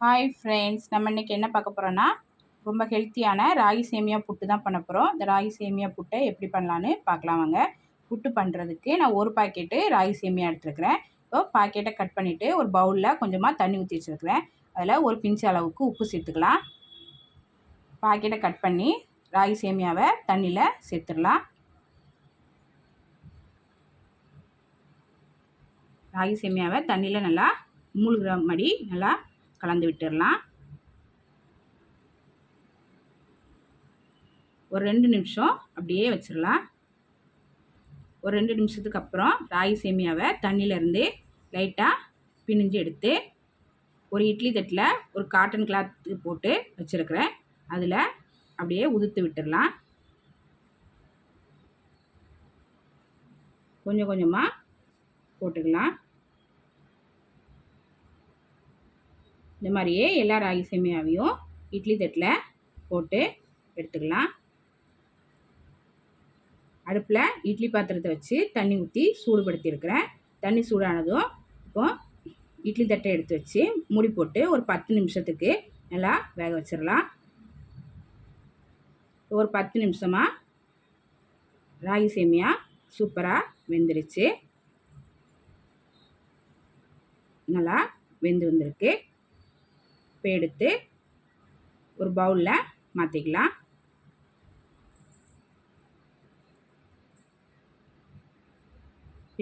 Hi friends நம்ம இன்றைக்கி என்ன பார்க்க போகிறோன்னா ரொம்ப ஹெல்த்தியான ராகி சேமியா புட்டு தான் பண்ண போகிறோம் இந்த ராகி சேமியா புட்டை எப்படி பண்ணலான்னு பார்க்கலாம் வாங்க. புட்டு பண்ணுறதுக்கு நான் ஒரு பாக்கெட்டு ராகி சேமியா எடுத்துருக்கிறேன். இப்போ பாக்கெட்டை கட் பண்ணிவிட்டு ஒரு பவுலில் கொஞ்சமாக தண்ணி ஊற்றி வச்சுருக்கிறேன். அதில் ஒரு பிஞ்சு அளவுக்கு உப்பு சேர்த்துக்கலாம். பாக்கெட்டை கட் பண்ணி ராகி சேமியாவை தண்ணியில் சேர்த்துடலாம். ராகி சேமியாவை தண்ணியில் நல்லா மூழ்கிற மாதிரி நல்லா கலந்து விட்டுடலாம். ஒரு ரெண்டு நிமிஷம் அப்படியே வச்சிடலாம். ஒரு ரெண்டு நிமிஷத்துக்கு அப்புறம் ராகி சேமியாவை தண்ணியிலேருந்து லைட்டாக பிணிஞ்சு எடுத்து ஒரு இட்லி தட்டில் ஒரு காட்டன் கிளாத்து போட்டு வச்சுருக்கிறேன். அதில் அப்படியே உதுத்து விட்டுடலாம். கொஞ்சம் கொஞ்சமாக போட்டுக்கலாம். இந்த மாதிரியே எல்லா ராகி சேமியாவையும் இட்லி தட்டில் போட்டு எடுத்துக்கலாம். அடுப்பில் இட்லி பாத்திரத்தை வச்சு தண்ணி ஊற்றி சூடுபடுத்தியிருக்கிறேன். தண்ணி சூடானதும் இப்போ இட்லி தட்டை எடுத்து வச்சு மூடி போட்டு ஒரு பத்து நிமிஷத்துக்கு நல்லா வேக வச்சிடலாம். ஒரு பத்து நிமிஷமாக ராகி சேமியா சூப்பராக வெந்துருச்சு. நல்லா வெந்து வந்திருக்கு. இப்போ எடுத்து ஒரு பவுலில் மாற்றிக்கலாம்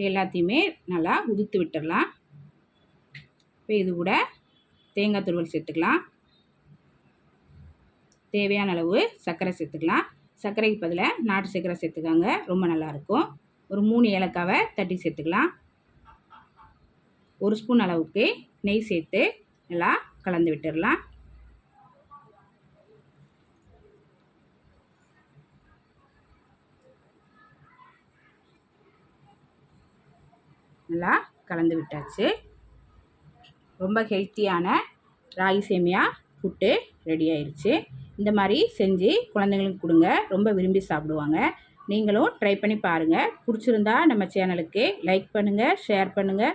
எல்லாத்தையுமே நல்லா உதுத்து விட்டுடலாம் இப்போ இது கூட தேங்காய் துருவல் சேர்த்துக்கலாம். தேவையான அளவு சர்க்கரை சேர்த்துக்கலாம். சர்க்கரைக்கு பதிலாக நாட்டு சர்க்கரை சேர்த்துக்காங்க ரொம்ப நல்லாயிருக்கும் ஒரு மூணு ஏலக்காவை தட்டி சேர்த்துக்கலாம். ஒரு ஸ்பூன் அளவுக்கு நெய் சேர்த்து நல்லா கலந்து விட்டுடலாம். நல்லா கலந்து விட்டாச்சு. ரொம்ப ஹெல்த்தியான ராகி சேமியா புட்டு ரெடி ஆயிடுச்சு இந்த மாதிரி செஞ்சு குழந்தைங்களுக்கு கொடுங்க. ரொம்ப விரும்பி சாப்பிடுவாங்க. நீங்களும் ட்ரை பண்ணி பாருங்கள் பிடிச்சிருந்தா நம்ம சேனலுக்கு லைக் பண்ணுங்கள் ஷேர் பண்ணுங்கள்